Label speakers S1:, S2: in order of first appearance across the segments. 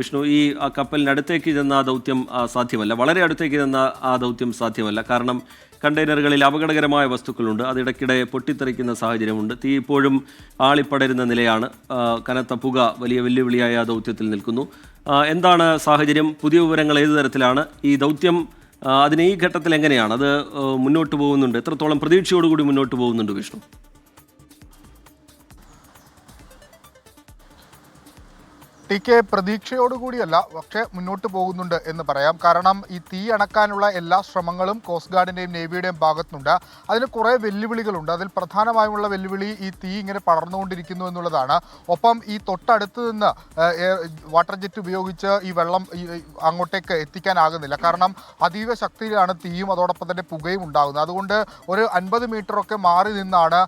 S1: വിഷ്ണു ഈ കപ്പലിനടുത്തേക്ക് ചെന്ന ആ ദൗത്യം സാധ്യമല്ല. വളരെ അടുത്തേക്ക് ചെന്ന ആ ദൗത്യം സാധ്യമല്ല. കാരണം കണ്ടെയ്നറുകളിൽ അപകടകരമായ വസ്തുക്കളുണ്ട്. അതിടയ്ക്കിടെ പൊട്ടിത്തെറിക്കുന്ന സാഹചര്യമുണ്ട്. തീ ഇപ്പോഴും ആളിപ്പടരുന്ന നിലയാണ്. കനത്ത പുക വലിയ വെല്ലുവിളിയായ ആ ദൗത്യത്തിൽ നിൽക്കുന്നു. എന്താണ് സാഹചര്യം? പുതിയ വിവരങ്ങൾ ഏത് തരത്തിലാണ്? ഈ ദൗത്യം അതിന് ഈ ഘട്ടത്തിൽ എങ്ങനെയാണ്? അത് മുന്നോട്ട് പോകുന്നുണ്ട്. എത്രത്തോളം പ്രതീക്ഷയോടുകൂടി മുന്നോട്ട് പോകുന്നുണ്ട് വിഷ്ണു?
S2: ടി കെ പ്രതീക്ഷയോടുകൂടിയല്ല പക്ഷേ മുന്നോട്ട് പോകുന്നുണ്ട് എന്ന് പറയാം. കാരണം ഈ തീ അണക്കാനുള്ള എല്ലാ ശ്രമങ്ങളും കോസ്റ്റ് ഗാർഡിന്റെയും നേവിയുടെയും ഭാഗത്തുനിന്നുണ്ട് അതിന് കുറേ വെല്ലുവിളികളുണ്ട്. അതിൽ പ്രധാനമായുമുള്ള വെല്ലുവിളി ഈ തീ ഇങ്ങനെ പടർന്നുകൊണ്ടിരിക്കുന്നു എന്നുള്ളതാണ്. ഒപ്പം ഈ തൊട്ടടുത്ത് നിന്ന് വാട്ടർ ജെറ്റ് ഉപയോഗിച്ച് ഈ വെള്ളം അങ്ങോട്ടേക്ക് എത്തിക്കാനാകുന്നില്ല. കാരണം അതീവ ശക്തിയിലാണ് തീയും അതോടൊപ്പം തന്നെ പുകയും ഉണ്ടാകുന്നത്. അതുകൊണ്ട് ഒരു അൻപത് മീറ്ററൊക്കെ മാറി നിന്നാണ്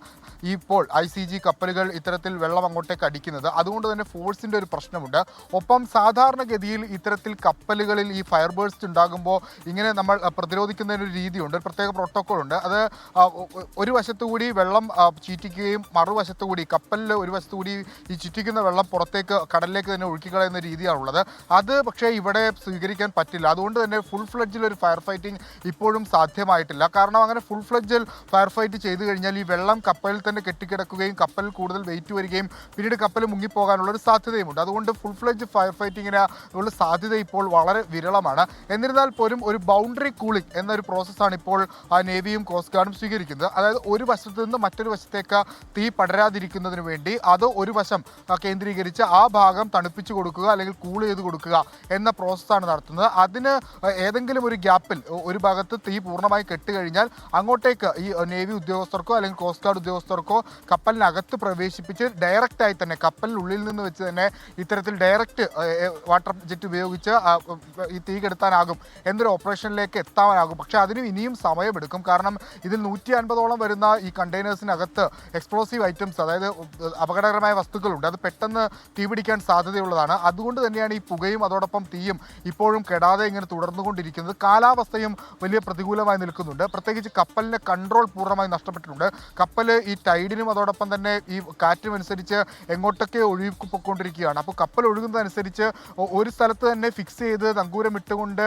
S2: ഇപ്പോൾ ഐ സി ജി കപ്പലുകൾ ഇത്തരത്തിൽ വെള്ളം അങ്ങോട്ടേക്ക് അടിക്കുന്നത്. അതുകൊണ്ട് തന്നെ ഫോഴ്സിന്റെ ഒരു പ്രശ്നമുണ്ട്. ഒപ്പം സാധാരണഗതിയിൽ ഇത്തരത്തിൽ കപ്പലുകളിൽ ഈ ഫയർ ബേഴ്സ്റ്റ് ഉണ്ടാകുമ്പോൾ ഇങ്ങനെ നമ്മൾ പ്രതിരോധിക്കുന്നതിനൊരു രീതിയുണ്ട്. ഒരു പ്രത്യേക പ്രോട്ടോക്കോൾ ഉണ്ട്. അത് ഒരു വശത്തുകൂടി വെള്ളം ചീറ്റിക്കുകയും മറുവശത്തു കൂടി കപ്പലിൽ ഒരു വശത്തുകൂടി ഈ ചുറ്റിക്കുന്ന വെള്ളം പുറത്തേക്ക് കടലിലേക്ക് തന്നെ ഒഴുക്കിക്കളയുന്ന രീതിയാണുള്ളത്. അത് പക്ഷേ ഇവിടെ സ്വീകരിക്കാൻ പറ്റില്ല. അതുകൊണ്ട് തന്നെ ഫുൾ ഫ്ലഡ്ജിൽ ഒരു ഫയർ ഫൈറ്റിംഗ് ഇപ്പോഴും സാധ്യമായിട്ടില്ല. കാരണം അങ്ങനെ ഫുൾ ഫ്ലഡ്ജിൽ ഫയർ ഫൈറ്റ് ചെയ്തു കഴിഞ്ഞാൽ ഈ വെള്ളം കപ്പലിൽ തന്നെ കെട്ടിക്കിടക്കുകയും കപ്പൽ കൂടുതൽ വെയിറ്റ് വരികയും പിന്നീട് കപ്പൽ മുങ്ങിപ്പോകാനുള്ള ഒരു സാധ്യതയുമുണ്ട്. അതുകൊണ്ട് ഫുൾ ഫ്ലെഡ്ജ് ഫയർ ഫൈറ്റിങ്ങിന് ഉള്ള സാധ്യത ഇപ്പോൾ വളരെ വിരളമാണ്. എന്നിരുന്നാൽ പോലും ഒരു ബൗണ്ടറി കൂളിംഗ് എന്നൊരു പ്രോസസ്സാണ് ഇപ്പോൾ ആ നേവിയും കോസ്റ്റ് ഗാർഡും സ്വീകരിക്കുന്നത്. അതായത് ഒരു വശത്ത് നിന്ന് മറ്റൊരു വശത്തേക്ക് തീ പടരാതിരിക്കുന്നതിന് വേണ്ടി അത് ഒരു വശം കേന്ദ്രീകരിച്ച് ആ ഭാഗം തണുപ്പിച്ചു കൊടുക്കുക അല്ലെങ്കിൽ കൂൾ ചെയ്ത് കൊടുക്കുക എന്ന പ്രോസസ്സാണ് നടത്തുന്നത്. അതിന് ഏതെങ്കിലും ഒരു ഗ്യാപ്പിൽ ഒരു ഭാഗത്ത് തീ പൂർണമായി കെട്ടുകഴിഞ്ഞാൽ അങ്ങോട്ടേക്ക് ഈ നേവി ഉദ്യോഗസ്ഥർക്കോ അല്ലെങ്കിൽ കോസ്റ്റ് ഗാർഡ് ഉദ്യോഗസ്ഥർക്കോ കപ്പലിനകത്ത് പ്രവേശിപ്പിച്ച് ഡയറക്റ്റായി തന്നെ കപ്പലിനുള്ളിൽ നിന്ന് വെച്ച് തന്നെ ഇത്തരത്തിൽ ഡയറക്റ്റ് വാട്ടർ ജെറ്റ് ഉപയോഗിച്ച് ഈ തീ കെടുത്താനാകും. എന്നൊരു ഓപ്പറേഷനിലേക്ക് എത്താനാകും. പക്ഷെ അതിനും ഇനിയും സമയമെടുക്കും. കാരണം ഇതിൽ നൂറ്റി അൻപതോളം വരുന്ന ഈ കണ്ടെയ്നേഴ്സിനകത്ത് എക്സ്പ്ലോസീവ് ഐറ്റംസ് അതായത് അപകടകരമായ വസ്തുക്കളുണ്ട്. അത് പെട്ടെന്ന് തീ തീപിടിക്കാൻ സാധ്യതയുള്ളതാണ്. അതുകൊണ്ട് തന്നെയാണ് ഈ പുകയും അതോടൊപ്പം തീയും ഇപ്പോഴും കെടാതെ ഇങ്ങനെ തുടർന്നുകൊണ്ടിരിക്കുന്നത്. കാലാവസ്ഥയും വലിയ പ്രതികൂലമായി നിൽക്കുന്നുണ്ട്. പ്രത്യേകിച്ച് കപ്പലിന്റെ കൺട്രോൾ പൂർണമായി നഷ്ടപ്പെട്ടിട്ടുണ്ട്. കപ്പൽ ഈ ടൈഡിനും അതോടൊപ്പം തന്നെ ഈ കാറ്റും അനുസരിച്ച് എങ്ങോട്ടൊക്കെ ഒഴുകിക്കൊണ്ടിരിക്കുകയാണ്. അപ്പോൾ കപ്പൽ ഒഴുകുന്നതനുസരിച്ച് ഒരു സ്ഥലത്ത് തന്നെ ഫിക്സ് ചെയ്ത് നങ്കൂരം ഇട്ടുകൊണ്ട്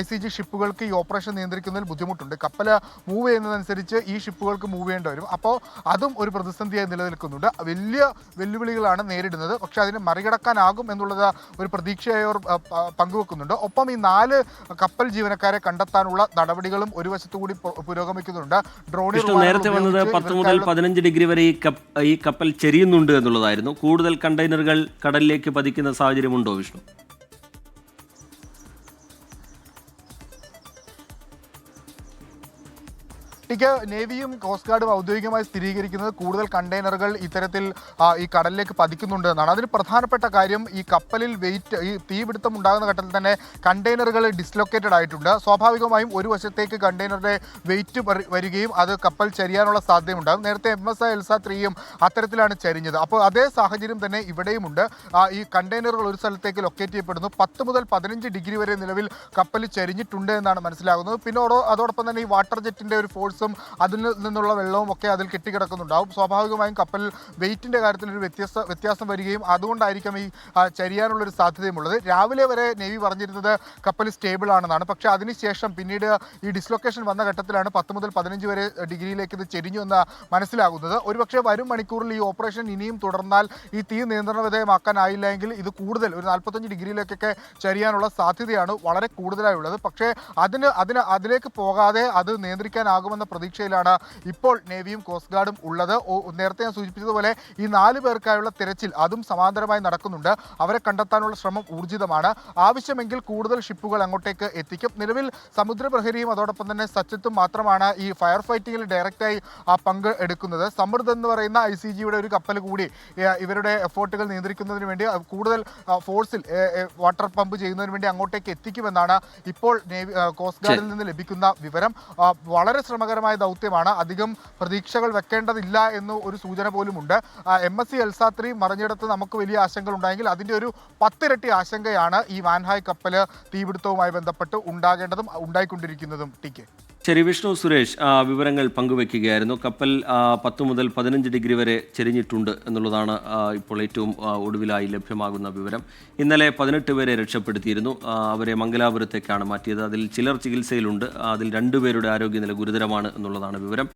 S2: ഐ സി ജി ഷിപ്പുകൾക്ക് ഈ ഓപ്പറേഷൻ നിയന്ത്രിക്കുന്നതിൽ ബുദ്ധിമുട്ടുണ്ട്. കപ്പൽ മൂവ് ചെയ്യുന്നതനുസരിച്ച് ഈ ഷിപ്പുകൾക്ക് മൂവ് ചെയ്യേണ്ടി വരും. അപ്പോൾ അതും ഒരു പ്രതിസന്ധിയായി നിലനിൽക്കുന്നുണ്ട്. വലിയ വെല്ലുവിളികളാണ് നേരിടുന്നത്. പക്ഷെ അതിനെ മറികടക്കാനാകും എന്നുള്ളത് ഒരു പ്രതീക്ഷയായി അവർ പങ്കുവെക്കുന്നുണ്ട്. ഒപ്പം ഈ നാല് കപ്പൽ ജീവനക്കാരെ കണ്ടെത്താനുള്ള നടപടികളും ഒരു വശത്തുകൂടി പുരോഗമിക്കുന്നുണ്ട്.
S1: ഡ്രോണി നേരത്തെ വന്നത് പത്ത് മുതൽ പതിനഞ്ച് ഡിഗ്രി വരെ ഈ കപ്പ് ഈ കപ്പൽ ചെരിയുന്നുണ്ട് എന്നുള്ളതായിരുന്നു. കൂടുതൽ കണ്ടെയ്നറുകൾ കടലിലേക്ക് പതിക്കുന്ന സാഹചര്യമുണ്ടോ വിഷ്ണു?
S2: ടിക്ക് നേവിയും കോസ്റ്റ് ഗാർഡും ഔദ്യോഗികമായി സ്ഥിരീകരിക്കുന്നത് കൂടുതൽ കണ്ടെയ്നറുകൾ ഇത്തരത്തിൽ ഈ കടലിലേക്ക് പതിക്കുന്നുണ്ട് എന്നാണ്. അതിന് പ്രധാനപ്പെട്ട കാര്യം ഈ കപ്പലിൽ വെയിറ്റ് ഈ തീപിടുത്തം ഉണ്ടാകുന്ന ഘട്ടത്തിൽ തന്നെ കണ്ടെയ്നറുകൾ ഡിസ്ലൊക്കേറ്റഡ് ആയിട്ടുണ്ട്. സ്വാഭാവികമായും ഒരു വശത്തേക്ക് കണ്ടെയ്നറുടെ വെയിറ്റ് വരികയും അത് കപ്പൽ ചരിയാനുള്ള സാധ്യതയുണ്ടാകും നേരത്തെ എം എസ് ഐ എൽസ ത്രീയും അത്തരത്തിലാണ് ചരിഞ്ഞത്. അപ്പോൾ അതേ സാഹചര്യം തന്നെ ഇവിടെയുമുണ്ട്. ഈ കണ്ടെയ്നറുകൾ ഒരു സ്ഥലത്തേക്ക് ലൊക്കേറ്റ് ചെയ്യപ്പെടുന്നു. പത്ത് മുതൽ പതിനഞ്ച് ഡിഗ്രി വരെ നിലവിൽ കപ്പൽ ചരിഞ്ഞിട്ടുണ്ട് എന്നാണ് മനസ്സിലാകുന്നത്. പിന്നെ അതോടൊപ്പം തന്നെ ഈ വാട്ടർ ജെറ്റിന്റെ ഒരു ഫോഴ്സും അതിൽ നിന്നുള്ള വെള്ളവും ഒക്കെ അതിൽ കെട്ടിക്കിടക്കുന്നുണ്ടാവും. സ്വാഭാവികമായും കപ്പൽ വെയിറ്റിന്റെ കാര്യത്തിൽ ഒരു വ്യത്യസ്ത വ്യത്യാസം വരികയും അതുകൊണ്ടായിരിക്കും ഈ ചരിയാനുള്ളൊരു സാധ്യതയുമുള്ളത്. രാവിലെ വരെ നേവി പറഞ്ഞിരുന്നത് കപ്പൽ സ്റ്റേബിൾ ആണെന്നാണ് പക്ഷേ അതിനുശേഷം പിന്നീട് ഈ ഡിസ്ലൊക്കേഷൻ വന്ന ഘട്ടത്തിലാണ് പത്ത് മുതൽ പതിനഞ്ച് വരെ ഡിഗ്രിയിലേക്ക് ഇത് ചെരിഞ്ഞു എന്ന് മനസ്സിലാകുന്നത്. ഒരുപക്ഷെ വരും മണിക്കൂറിൽ ഈ ഓപ്പറേഷൻ ഇനിയും തുടർന്നാൽ ഈ തീ നിയന്ത്രണ വിധേയമാക്കാനായില്ല എങ്കിൽ ഇത് കൂടുതൽ ഒരു നാൽപ്പത്തഞ്ച് ഡിഗ്രിയിലേക്കൊക്കെ ചരിയാനുള്ള സാധ്യതയാണ് വളരെ കൂടുതലായുള്ളത്. പക്ഷേ അതിന് അതിന് അതിലേക്ക് പോകാതെ അത് നിയന്ത്രിക്കാനാകുമെന്ന പ്രതീക്ഷയിലാണ് ഇപ്പോൾ നേവിയും കോസ്റ്റ് ഗാർഡും ഉള്ളത്. നേരത്തെ ഞാൻ സൂചിപ്പിച്ചതുപോലെ ഈ നാല് പേർക്കായുള്ള തിരച്ചിൽ അതും സമാന്തരമായി നടക്കുന്നുണ്ട്. അവരെ കണ്ടെത്താനുള്ള ശ്രമം ഊർജിതമാണ്. ആവശ്യമെങ്കിൽ കൂടുതൽ ഷിപ്പുകൾ അങ്ങോട്ടേക്ക് എത്തിക്കും. നിലവിൽ സമുദ്രപ്രഹരിയും അതോടൊപ്പം തന്നെ സച്ചിത്തും മാത്രമാണ് ഈ ഫയർ ഫൈറ്റിങ്ങിൽ ഡയറക്റ്റായി ആ പങ്ക് എടുക്കുന്നത്. സമൃദ്ധ എന്ന് പറയുന്ന ഐ സി ജിയുടെ ഒരു കപ്പൽ കൂടി ഇവരുടെ എഫേർട്ടുകൾ നിയന്ത്രിക്കുന്നതിന് വേണ്ടി കൂടുതൽ ഫോഴ്സിൽ വാട്ടർ പമ്പ് ചെയ്യുന്നതിന് വേണ്ടി അങ്ങോട്ടേക്ക് എത്തിക്കുമെന്നാണ് ഇപ്പോൾ നേവി കോസ്റ്റ് ഗാർഡിൽ നിന്ന് ലഭിക്കുന്ന വിവരം. വളരെ വളരെ ശ്രമകരമായ ദൗത്യമാണ്. അധികം പ്രതീക്ഷകൾ വെക്കേണ്ടതില്ല എന്ന് ഒരു സൂചന പോലുമുണ്ട്. എം എസ് സി എൽസാത്രി മറിഞ്ഞിടത്ത് നമുക്ക് വലിയ ആശങ്കകൾ ഉണ്ടായെങ്കിൽ അതിന്റെ ഒരു പത്തിരട്ടി ആശങ്കയാണ് ഈ വാൻഹായ് കപ്പൽ തീപിടുത്തവുമായി ബന്ധപ്പെട്ട് ഉണ്ടാകേണ്ടതും ഉണ്ടായിക്കൊണ്ടിരിക്കുന്നതും. ടി
S1: ശരി വിഷ്ണു സുരേഷ് വിവരങ്ങൾ പങ്കുവെക്കുകയായിരുന്നു കപ്പൽ പത്ത് മുതൽ പതിനഞ്ച് ഡിഗ്രി വരെ ചെരിഞ്ഞിട്ടുണ്ട് എന്നുള്ളതാണ് ഇപ്പോൾ ഏറ്റവും ഒടുവിലായി ലഭ്യമാകുന്ന വിവരം. ഇന്നലെ പതിനെട്ട് പേരെ രക്ഷപ്പെടുത്തിയിരുന്നു. അവരെ മംഗലാപുരത്തേക്കാണ് മാറ്റിയത്. അതിൽ ചിലർ ചികിത്സയിലുണ്ട്. അതിൽ രണ്ടുപേരുടെ ആരോഗ്യനില ഗുരുതരമാണ് എന്നുള്ളതാണ് വിവരം.